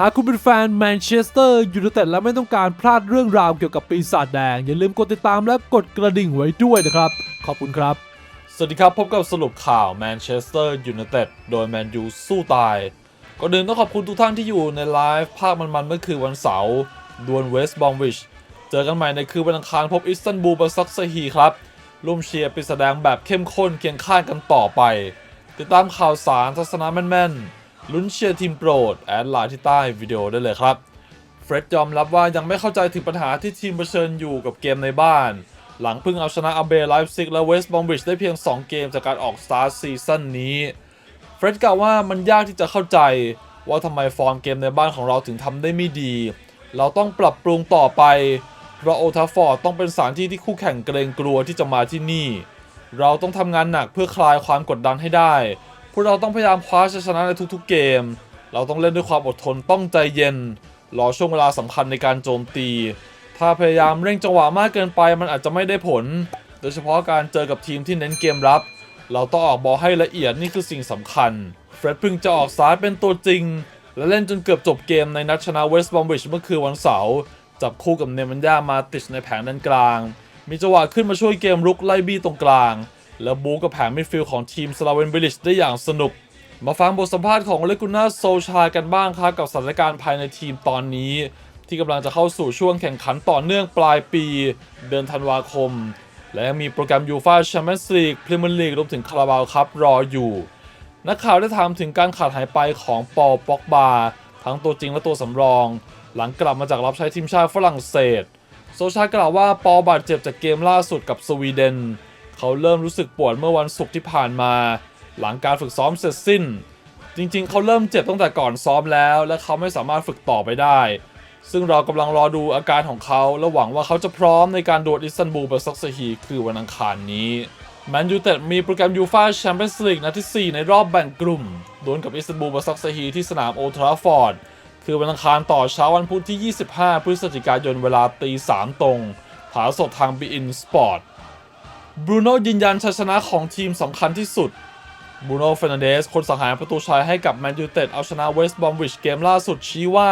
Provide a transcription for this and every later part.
หากคุณเป็นแฟนแมนเชสเตอร์ยูไนเต็ดและไม่ต้องการพลาดเรื่องราวเกี่ยวกับปีศาจแดง อย่าลืมกดติดตามและกดกระดิ่งไว้ด้วยนะครับ ขอบคุณครับ สวัสดีครับ พบกับสรุปข่าวแมนเชสเตอร์ยูไนเต็ดโดยแมนยูสู้ตาย ก่อนอื่นต้องขอบคุณทุกท่านที่อยู่ในไลฟ์ภาคมันๆเมื่อคืนวันเสาร์ดวลเวสต์บอมวิชเจอกันใหม่ในคืนวันอังคารพบอิสตันบูลบาซักซฮีครับร่วมเชียร์ปีแสดงแบบเข้มข้นเคียงข้างกันต่อไป ติดตามข่าวสารทัศนะแม่นๆ ลุ้นเชียร์ทีมโปรด แอดไลน์ที่ใต้วิดีโอได้เลยครับ เฟร็ดยอมรับว่ายังไม่เข้าใจถึงปัญหาที่ทีมเผชิญอยู่กับเกมในบ้าน หลังเพิ่งเอาชนะอาเบไลฟ์ซิกและเวสต์บอมบิชได้เพียง 2 เกมจากการออกสตาร์ทซีซั่นนี้เฟร็ดกล่าวว่ามันยากที่จะเข้าใจว่าทำไมฟอร์มเกมในบ้านของเราถึงทำได้ไม่ดี เราต้องปรับปรุงต่อไป เพราะโอทัฟอร์ดต้องเป็นสถานที่ที่คู่แข่งเกรงกลัวที่จะมาที่นี่ เราต้องทำงานหนักเพื่อคลายความกดดันให้ได้ วกเราต้องพยายามคว้าชัยชนะในทุกๆเกม เราต้องเล่นด้วยความอดทนต้องใจเย็น รอช่วงเวลาสำคัญในการโจมตี ถ้าพยายามเร่งจังหวะมากเกินไปมันอาจจะไม่ได้ผล โดยเฉพาะการเจอกับทีมที่เน้นเกมรับ เราต้องออกบอลให้ละเอียดนี่คือสิ่งสำคัญ เฟร็ดพิ่งจะออกซ้ายเป็นตัวจริง และเล่นจนเกือบจบเกมในนัดชนะเวสต์บอมบิชเมื่อคืนวันเสาร์จับคู่กับเนมันยามาติชในแผงด้านกลาง มีจังหวะขึ้นมาช่วยเกมรุกไล่บี้ตรงกลาง แล้วบูกับแผงมิดฟิลด์ของทีมสลาเวนบิลิชได้อย่างสนุก มาฟังบทสัมภาษณ์ของเลกุน่าโซชากันบ้างครับกับสถานการณ์ภายในทีมตอนนี้ ที่กำลังจะเข้าสู่ช่วงแข่งขันต่อเนื่องปลายปี เดือนธันวาคม และยังมีโปรแกรมยูฟาแชมเปี้ยนส์ลีกพรีเมียร์ลีกรวมถึงคาราบาวครับรออยู่ นักข่าวได้ถามถึงการขาดหายไปของปอลป็อกบาทั้งตัวจริงและตัวสำรอง หลังกลับมาจากรับใช้ทีมชาติฝรั่งเศส โซชากล่าวว่าปอลบาดเจ็บจากเกมล่าสุดกับสวีเดน เขาเริ่มรู้สึกปวดเมื่อวันศุกร์ที่ผ่านมา หลังการฝึกซ้อมเสร็จสิ้น จริงๆ เขาเริ่มเจ็บตั้งแต่ก่อนซ้อมแล้ว และเขาไม่สามารถฝึกต่อไปได้ ซึ่งเรากำลังรอดูอาการของเขาและหวังว่าเขาจะพร้อมในการดวลอิสตันบูลเบอร์ซักซฮีคือวันอังคารนี้แมนยูเต็ดมีโปรแกรมยูฟาแชมเปี้ยนส์ลีกนัดที่ 4 ในรอบแบ่งกลุ่ม ดวลกับอิสตันบูลบอร์ซักซฮีที่สนามโอทราฟอร์ด คือวันอังคารต่อเช้าวันพุธที่ 25 พฤศจิกายนเวลาตี 3 ตรงถ่ายสดทาง b ีอินสปอร์ต บรูโน่ยืนยันชัยชนะของทีมสำคัญที่สุดบรูโน่เฟรนันเดสคนสังหารประตูชัยให้กับแมนยูเต็ดเอาชนะเวสต์บอมวิชเกมล่าสุดชี้ว่า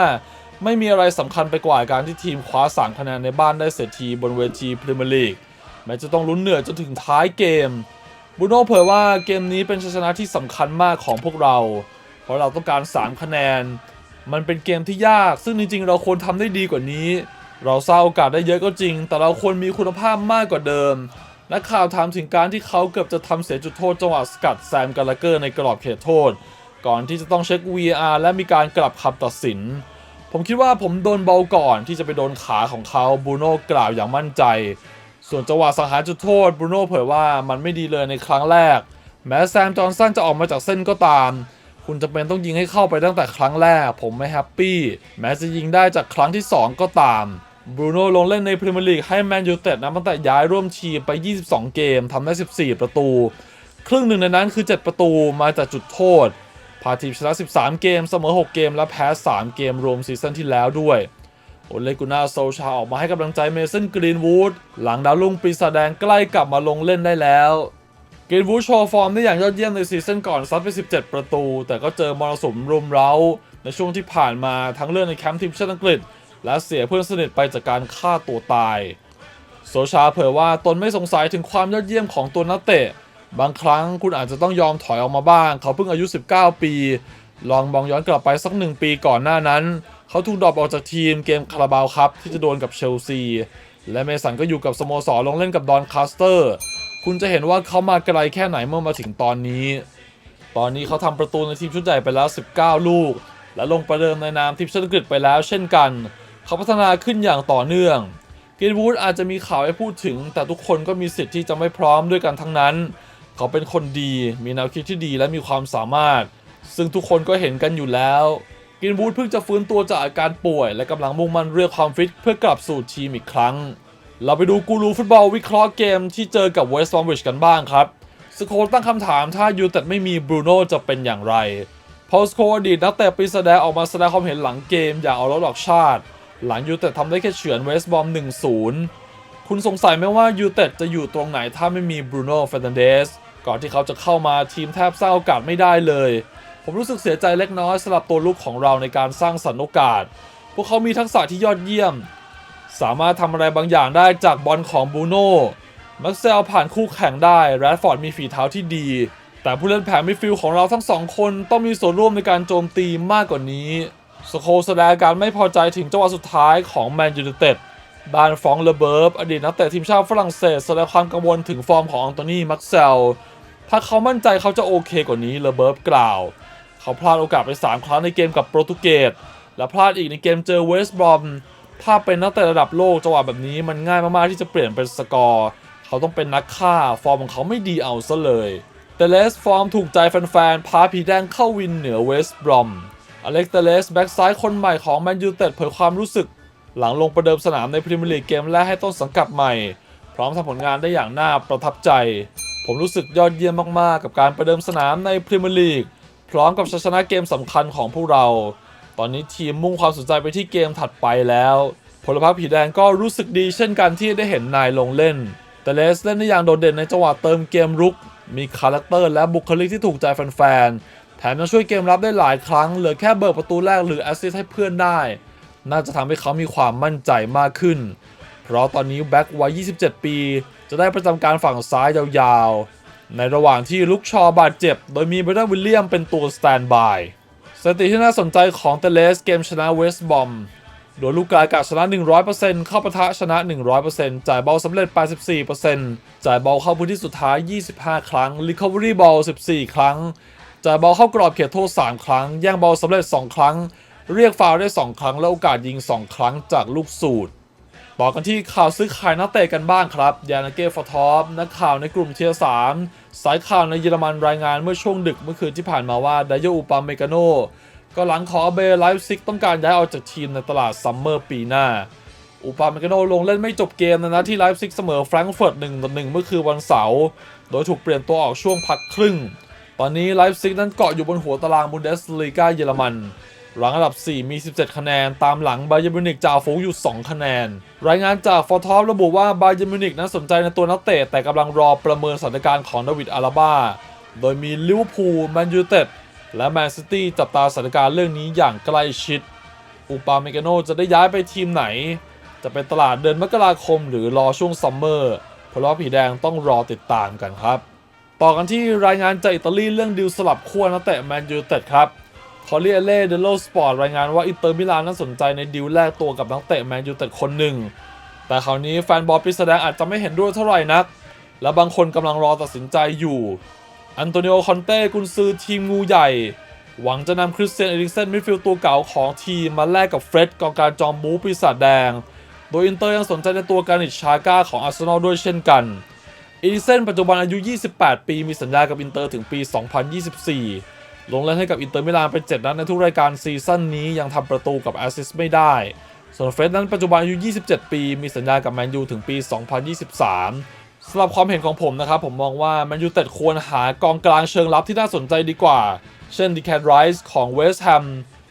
ไม่มีอะไรสำคัญไปกว่าการที่ทีมคว้าสามคะแนนในบ้านได้เสร็จทีบนเวทีพรีเมียร์ลีกแม้จะต้องลุ้นเหนื่อยจนถึงท้ายเกมบรูโน่เผยว่าเกมนี้เป็นชัยชนะที่สำคัญมากของพวกเรา เพราะเราต้องการ 3 คะแนน มันเป็นเกมที่ยาก ซึ่งจริงๆ เราควรทำได้ดีกว่านี้ เราสร้างโอกาสได้เยอะก็จริง แต่เราควรมีคุณภาพมากกว่าเดิม นักข่าวถามถึงการที่เขาเกือบจะทำเสียจุดโทษจังหวะสกัดแซมกาลาเกอร์ในกรอบเขตโทษ ก่อนที่จะต้องเช็ค VR และมีการกลับคำตัดสิน ผมคิดว่าผมโดนเบาก่อนที่จะไปโดนขาของเขาบูโน่กล่าวอย่างมั่นใจ ส่วนจังหวะสังหารจุดโทษบูโน่เผยว่ามันไม่ดีเลยในครั้งแรก แม้แซมจอห์นสันจะออกมาจากเส้นก็ตาม คุณจะเป็นต้องยิงให้เข้าไปตั้งแต่ครั้งแรก ผมไม่แฮปปี้แม้จะยิงได้จากครั้งที่ 2 ก็ตาม บรูโน่ลงเล่นในพรีเมียร์ลีกให้แมนยูเต็ดนะตั้งแต่ย้ายร่วมทีมไป 22 เกมทำได้ 14 ประตู ครึ่งหนึ่งในนั้นคือ 7 ประตูมาจากจุดโทษ พาทีมชนะ 13 เกม เสมอ 6 เกม และแพ้ 3 เกมรวมซีซั่นที่แล้วด้วย โอเลกุนาโซชาออกมาให้กำลังใจเมสันกรีนวูดหลังดาวรุ่งปีศาจแดงใกล้กลับมาลงเล่นได้แล้วกรีนวูดโชว์ฟอร์มได้อย่างยอดเยี่ยมในซีซั่นก่อนซัดไป 17 ประตู แต่ก็เจอมรสุมรุมเร้า ในช่วงที่ผ่านมาทั้งเรื่องในแคมป์ทีมชาติอังกฤษ และเสียเพื่อนสนิทไปจากการฆ่าตัวตาย โซชาเผยว่าตนไม่สงสัยถึงความยอดเยี่ยมของตัวนักเตะ บางครั้งคุณอาจจะต้องยอมถอยออกมาบ้าง เขาเพิ่งอายุ 19 ปี ลองมองย้อนกลับไปสักหนึ่งปีก่อนหน้านั้น เขาถูกดรอปออกจากทีมเกมคาราบาวครับที่จะโดนกับเชลซี และเมสันก็อยู่กับสโมสรลงเล่นกับดอนคาสเตอร์ คุณจะเห็นว่าเขามาไกลแค่ไหนเมื่อมาถึงตอนนี้ ตอนนี้เขาทำประตูในทีมชุดใหญ่ไปแล้ว 19 ลูก และลงประเดิมในนามทีมชาติอังกฤษไปแล้วเช่นกัน เขาพัฒนาขึ้นอย่างต่อเนื่องกรีนวูดอาจจะมีข่าวให้พูดถึง แต่ทุกคนก็มีสิทธิ์ที่จะไม่พร้อมด้วยกันทั้งนั้น เขาเป็นคนดี มีแนวคิดที่ดีและมีความสามารถ ซึ่งทุกคนก็เห็นกันอยู่แล้วกรีนวูดเพิ่งจะฟื้นตัวจากอาการป่วย และกำลังมุ่งมั่นเรื่องความฟิตเพื่อกลับสู่ทีมอีกครั้ง เราไปดูกูรูฟุตบอลวิเคราะห์เกมที่เจอกับเวสต์บอมวิชกันบ้างครับสโคตั้งคำถามถ้ายูเต็ดไม่มีบรูโน่จะเป็นอย่างไรพอสโคอดีตนักเตะปีศาจแดงออกมาแสดงความเห็นหลังเกมอย่างเอารถออกชาติ หลังยูเต็ดทำได้แค่เฉือนเวสต์บอม 1-0 คุณสงสัยไหมว่ายูเต็ดจะอยู่ตรงไหนถ้าไม่มีบรูโน่เฟรนันเดสก่อนที่เขาจะเข้ามาทีมแทบสร้างโอกาสไม่ได้เลย ผมรู้สึกเสียใจเล็กน้อยสำหรับตัวลูกของเราในการสร้างสรรค์โอกาส พวกเขามีทักษะที่ยอดเยี่ยม สามารถทำอะไรบางอย่างได้จากบอลของบูโน่มักเซลผ่านคู่แข่งได้แรดฟอร์ดมีฝีเท้าที่ดี แต่ผู้เล่นแผนมิดฟิลด์ของเราทั้งสองคนต้องมีส่วนร่วมในการโจมตีมากกว่านี้ สโคแสดงการไม่พอใจถึงจังหวะสุดท้ายของแมนยู i นเต็ดด้านฟองเลเบิร์บอดีตนักเตะทีมชาติฝรั่งเศสแสดงความกังวลถึงฟอร์มของอังโตนีมักเซล ถ้าเขามั่นใจเขาจะโอเคกว่านี้เลเบิร์บกล่าว เขาพลาดโอกาสไป 3 ครั้งในเกมกับโปรตุเกส และพลาดอีกในเกมเจอเวสต์บรอม ถ้าเป็นนักเตะระดับโลกจังหวะแบบนี้มันง่ายมากๆที่จะเปลี่ยนเป็นสกอร์ เขาต้องเป็นนักฆ่าฟอร์มของเขาไม่ดีเอาซะเลย แต่เลสฟอร์มถูกใจแฟนๆพาผีแดงเข้าวินเหนือเวสต์บรอม อเล็กเตเลสแบ็กซ้ายคนใหม่ของแมนยูเต็ดเผยความรู้สึก หลังลงประเดิมสนามในพรีเมียร์ลีกเกมแรกให้ต้นสังกัดใหม่ พร้อมทำผลงานได้อย่างน่าประทับใจ ผมรู้สึกยอดเยี่ยมมากๆ กับการประเดิมสนามในพรีเมียร์ลีกพร้อมกับชัยชนะเกมสำคัญของพวกเรา ตอนนี้ทีมมุ่งความสนใจไปที่เกมถัดไปแล้วพลพรรคผีแดงก็รู้สึกดีเช่นกันที่ได้เห็นนายลงเล่น แต่เลสเล่นได้อย่างโดดเด่นในจังหวะเติมเกมรุก มีคาแรคเตอร์และบุคลิกที่ถูกใจแฟน แถมยังช่วยเกมรับได้หลายครั้ง เหลือแค่เบิกประตูแรกหรือแอสซิสต์ให้เพื่อนได้ น่าจะทำให้เขามีความมั่นใจมากขึ้น เพราะตอนนี้แบ็กวัย 27 ปี จะได้ประจำการฝั่งซ้ายยาวๆ ในระหว่างที่ลุกชอบาดเจ็บ โดยมีเบรนวิลเลียมเป็นตัวสแตนบายสถิติที่น่าสนใจของเตเลสเกมชนะเวสต์บอมโดยลูกกากาชนะ 100%เข้าปะทะชนะ 100%จ่ายบอลสำเร็จ 84%จ่ายบอลเข้าพื้นที่สุดท้าย 25 ครั้ง Recovery Ball 14 ครั้ง จ่ายบอลเข้ากรอบเขตโทษ 3 ครั้ง แย่งบอลสำเร็จ 2 ครั้ง เรียกฟาวล์ได้ 2 ครั้ง และโอกาสยิง 2 ครั้งจากลูกสูตรต่อกันที่ข่าวซื้อขายนักเตะกันบ้างครับ ยานาเก้ฟอทอปนักข่าวในกลุ่มเทียร์สามสายข่าวในเยอรมันรายงานเมื่อช่วงดึกเมื่อคืนที่ผ่านมาว่าไดโยอุปาเมกาโนก็หลังขอเบย์ไลฟ์ซิกต้องการย้ายออกจากทีมในตลาดซัมเมอร์ปีหน้า อุปาเมกาโนลงเล่นไม่จบเกมนะนะที่ไลฟ์ซิกเสมอแฟรงก์เฟิร์ต1ต่อ1เมื่อคืนวันเสาร์โดยถูกเปลี่ยนตัวออกช่วงพักครึ่ง ตอนนี้ไลฟ์ซิกนั้นเกาะอยู่บนหัวตารางบุนเดสลีกาเยอรมัน หลังอันดับ 4 มี 17 คะแนน ตามหลังบาเยร์มิวนิกจ่าฝูงอยู่ 2 คะแนน รายงานจากฟอร์ทอประบุว่าบาเยร์มิวนิกนั้นสนใจในตัวนักเตะแต่กำลังรอประเมินสถานการณ์ของดาวิดอาราบาโดยมีลิเวอร์พูลแมนยูเต็ดและแมนซิตี้จับตาสถานการณ์เรื่องนี้อย่างใกล้ชิด อุปาเมกาโนจะได้ย้ายไปทีมไหน จะเป็นตลาดเดือนมกราคมหรือรอช่วงซัมเมอร์เพราะผีแดงต้องรอติดตามกันครับ ต่อกันที่รายงานจากอิตาลีเรื่องดิวสลับขั้วนักเตะแมนยูเต็ดครับคอร์เรียเล่เดโลสปอร์ตรายงานว่าอินเตอร์มิลานนั้นสนใจในดิวแลกตัวกับนักเตะแมนยูเต็ดคนหนึ่ง แต่คราวนี้แฟนบอลปิดแสดงอาจจะไม่เห็นด้วยเท่าไหร่นัก และบางคนกำลังรอตัดสินใจอยู่ อันโตนิโอคอนเต้กุนซือทีมงูใหญ่ หวังจะนำคริสเตียนเอริกเซนมิดฟิลด์ตัวเก่าของทีมมาแลกกับเฟร็ดกองการจอมบูปีศาจแดง โดยอินเตอร์ยังสนใจในตัวการิชชาก้าของอาร์เซนอลด้วยเช่นกัน อริกเซนปัจจุบันอายุ 28 ปี มีสัญญากับอินเตอร์ถึงปี 2024 ลงเล่นให้กับอินเตอร์มิลานเป็น7นัดในทุกรายการซีซั่นนี้ยังทำประตูกับแอสซิสต์ไม่ได้ ส่วนเฟร็ดนั้นปัจจุบันอายุ 27 ปี มีสัญญากับแมนยูถึงปี 2023สำหรับความเห็นของผมนะครับ ผมมองว่าแมนยูเต็ดควรหากองกลางเชิงรับที่น่าสนใจดีกว่า เช่นดิแคนไรส์ของเวสต์แฮม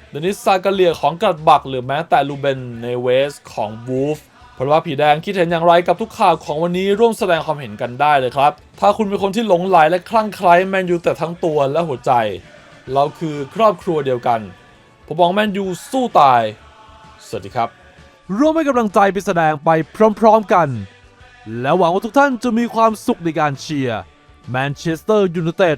เดนิสซากาเลียของกรัดบัก หรือแม้แต่ลูเบนในเวสของวูฟ พราะว่าผีแดงคิดเห็นอย่างไรกับทุกข่าวของวันนี้ร่วมแสดงความเห็นกันได้เลยครับ ถ้าคุณเป็นคนที่หลงไหลและคลั่งไคล้แมนยูแต่ทั้งตัวและหัวใจ เราคือครอบครัวเดียวกัน ผมมองแมนยูสู้ตาย สวัสดีครับ ร่วมให้กำลังใจไปแสดงไปพร้อมๆกัน และหวังว่าทุกท่านจะมีความสุขในการเชียร์แมนเชสเตอร์ยูไนเต็ด